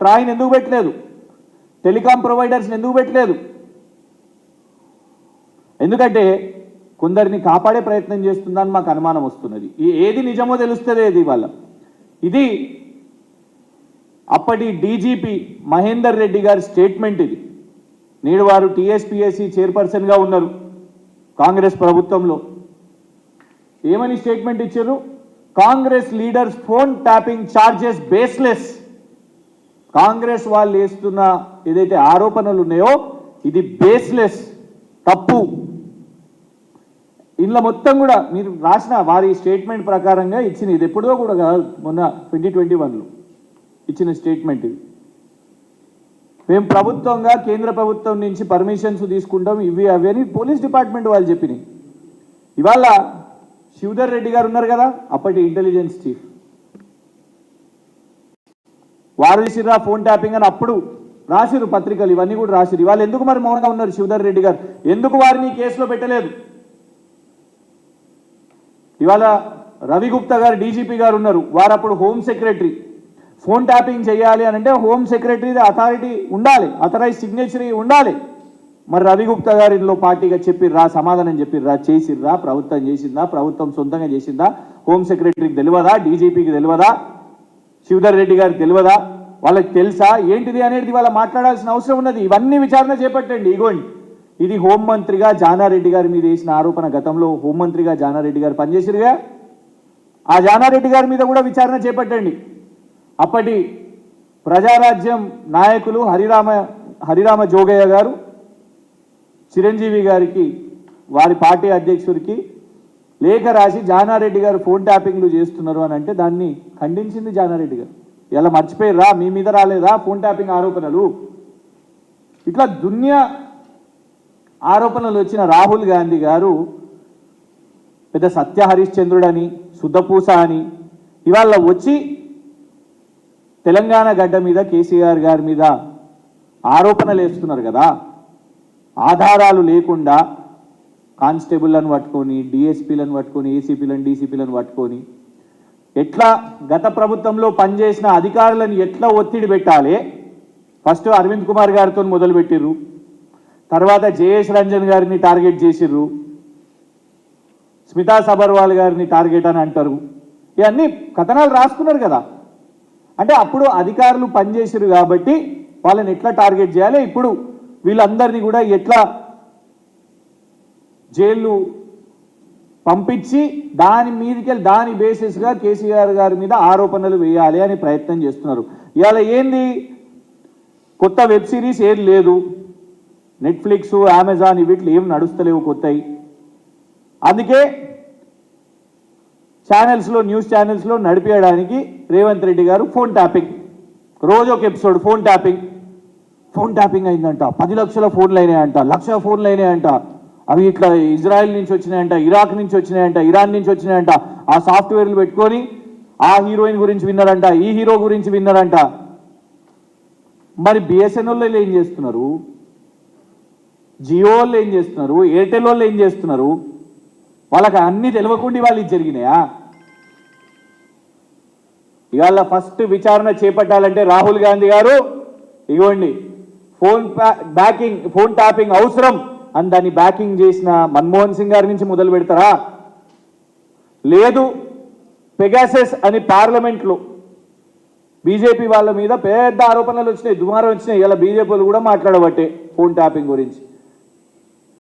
ట్రాయిని ఎందుకు పెట్టలేదు? టెలికాం ప్రొవైడర్స్ని ఎందుకు పెట్టలేదు? ఎందుకంటే కొందరిని కాపాడే ప్రయత్నం చేస్తుందని మాకు అనుమానం వస్తున్నది. ఏది నిజమో తెలుస్తుంది ఇది వాళ్ళ ఇది అప్పటి డీజీపీ మహేందర్ రెడ్డి గారి స్టేట్మెంట్ ఇది. నేడు వారు టీఎస్పీఎస్సీ చైర్పర్సన్గా ఉన్నారు కాంగ్రెస్ ప్రభుత్వంలో. ఏమని స్టేట్మెంట్ ఇచ్చారు? Congress leaders phone tapping charges baseless. Congress వాళ్ళు వేస్తున్న ఏదైతే ఆరోపణలు ఉన్నాయో ఇది బేస్లెస్ తప్పు. ఇందులో మొత్తం కూడా మీరు రాసిన వారి స్టేట్మెంట్ ప్రకారంగా ఇచ్చిన ఇది ఎప్పుడో కూడా కాదు మొన్న ట్వంటీ ట్వంటీ వన్లో ఇచ్చిన స్టేట్మెంట్ ఇది. మేము ప్రభుత్వంగా కేంద్ర ప్రభుత్వం నుంచి పర్మిషన్స్ తీసుకుంటాం ఇవి అవి అని పోలీస్ డిపార్ట్మెంట్ వాళ్ళు చెప్పినాయి. ఇవాళ శివధర్ రెడ్డి గారు ఉన్నారు కదా అప్పటి ఇంటెలిజెన్స్ చీఫ్ వారు చేసిర్రా ఫోన్ ట్యాపింగ్ అని అప్పుడు రాసిరు పత్రికలు ఇవన్నీ కూడా రాసిరు ఇవాళ ఎందుకు మరి మౌనంగా ఉన్నారు శివధర్ రెడ్డి గారు? ఎందుకు వారిని కేసులో పెట్టలేదు? ఇవాళ రవిగుప్త గారు డీజీపీ గారు ఉన్నారు. వారు అప్పుడు హోమ్ సెక్రటరీ. ఫోన్ ట్యాపింగ్ చేయాలి అని అంటే హోమ్ సెక్రటరీ అథారిటీ ఉండాలి. అథరైజ్ సిగ్నేచరీ ఉండాలి. మరి రవిగుప్త గారు ఇందులో పార్టీగా చెప్పిర్రా సమాధానం చెప్పిర్రా చేసిర్రా ప్రభుత్వం చేసిందా ప్రభుత్వం సొంతంగా చేసిందా? హోమ్ సెక్రటరీకి తెలియదా? డీజీపీకి తెలియదా? శివధర్ రెడ్డి గారు తెలియదా? వాళ్ళకి తెలుసా? ఏంటిది అనేది వాళ్ళ మాట్లాడాల్సిన అవసరం ఉన్నది. ఇవన్నీ విచారణ చేపట్టండి. ఇగోండి ఇది హోంమంత్రిగా జానారెడ్డి గారి మీద వేసిన ఆరోపణ గతంలో హోంమంత్రిగా జానారెడ్డి గారు పనిచేసిరుగా? ఆ జానారెడ్డి గారి మీద కూడా విచారణ చేపట్టండి. అప్పటి ప్రజారాజ్యం నాయకులు హరిరామ హరిరామ జోగయ్య గారు చిరంజీవి గారికి వారి పార్టీ అధ్యక్షుడికి లేఖ రాసి జానారెడ్డి గారు ఫోన్ ట్యాపింగ్లు చేస్తున్నారు అని అంటే దాన్ని ఖండించింది జానారెడ్డి గారు. ఇలా మర్చిపోయిర్రా మీ మీద రాలేదా ఫోన్ ట్యాపింగ్ ఆరోపణలు? ఇట్లా దున్యా ఆరోపణలు వచ్చిన రాహుల్ గాంధీ గారు పెద్ద సత్య హరిశ్చంద్రుడని శుద్ధపూస అని ఇవాళ వచ్చి తెలంగాణ గడ్డ మీద కేసీఆర్ గారి మీద ఆరోపణలు వేస్తున్నారు కదా. ఆధారాలు లేకుండా కానిస్టేబుల్లను పట్టుకొని డిఎస్పీలను పట్టుకొని ఏసీపీలను డీసీపీలను పట్టుకొని ఎట్లా గత ప్రభుత్వంలో పనిచేసిన అధికారులను ఎట్లా ఒత్తిడి పెట్టాలి? ఫస్ట్ అరవింద్ కుమార్ గారితో మొదలుపెట్టిర్రు తర్వాత జేఎస్ రంజన్ గారిని టార్గెట్ చేసిర్రు. స్మితా సబర్వాల్ గారిని టార్గెట్ అని అంటారు. ఇవన్నీ కథనాలు రాసుకున్నారు కదా. అంటే అప్పుడు అధికారులు పనిచేసిరు కాబట్టి వాళ్ళని ఎట్లా టార్గెట్ చేయాలి? ఇప్పుడు వీళ్ళందరినీ కూడా ఎట్లా జైలు పంపించి దాని మీదకి దాని బేసిస్గా కేసీఆర్ గారి మీద ఆరోపణలు వేయాలి అని ప్రయత్నం చేస్తున్నారు. ఇవాళ ఏంది? కొత్త వెబ్ సిరీస్ ఏం లేదు. నెట్ఫ్లిక్స్ అమెజాన్ వీటిలో ఏం నడుస్తలేవు కొత్తవి అందుకే ఛానల్స్లో న్యూస్ ఛానల్స్లో నడిపేయడానికి రేవంత్ రెడ్డి గారు ఫోన్ ట్యాపింగ్ రోజు ఒక episode phone tapping phone tapping అయిందంట. పది లక్షల ఫోన్లు అయినాయంట. లక్ష ఫోన్లు అయినాయంట. అవి ఇట్లా ఇజ్రాయెల్ నుంచి వచ్చినాయంట ఇరాక్ నుంచి వచ్చినాయంట ఇరాన్ నుంచి వచ్చినాయంట. ఆ సాఫ్ట్వేర్లు పెట్టుకొని ఆ హీరోయిన్ గురించి విన్నారంట ఈ హీరో గురించి విన్నారంట. మరి బిఎస్ఎన్ఎల్ వాళ్ళు ఏం చేస్తున్నారు? జియో వాళ్ళు ఏం చేస్తున్నారు? ఎయిర్టెల్ వాళ్ళు ఏం చేస్తున్నారు? వాళ్ళకి అన్ని తెలియకుండా వాళ్ళు జరిగినాయా? ఇవాళ ఫస్ట్ విచారణ చేపట్టాలంటే రాహుల్ గాంధీ గారు ఇగోండి ఫోన్ బ్యాకింగ్ ఫోన్ ట్యాపింగ్ అవసరం. అని దాన్ని బ్యాకింగ్ చేసిన మన్మోహన్ సింగ్ గారి నుంచి మొదలు పెడతారా? లేదు. పెగాసెస్ అని పార్లమెంట్లో బీజేపీ వాళ్ళ మీద పెద్ద ఆరోపణలు వచ్చినాయి దుమారం వచ్చినాయి. ఇలా బీజేపీలు కూడా మాట్లాడబట్టే ఫోన్ ట్యాపింగ్ గురించి.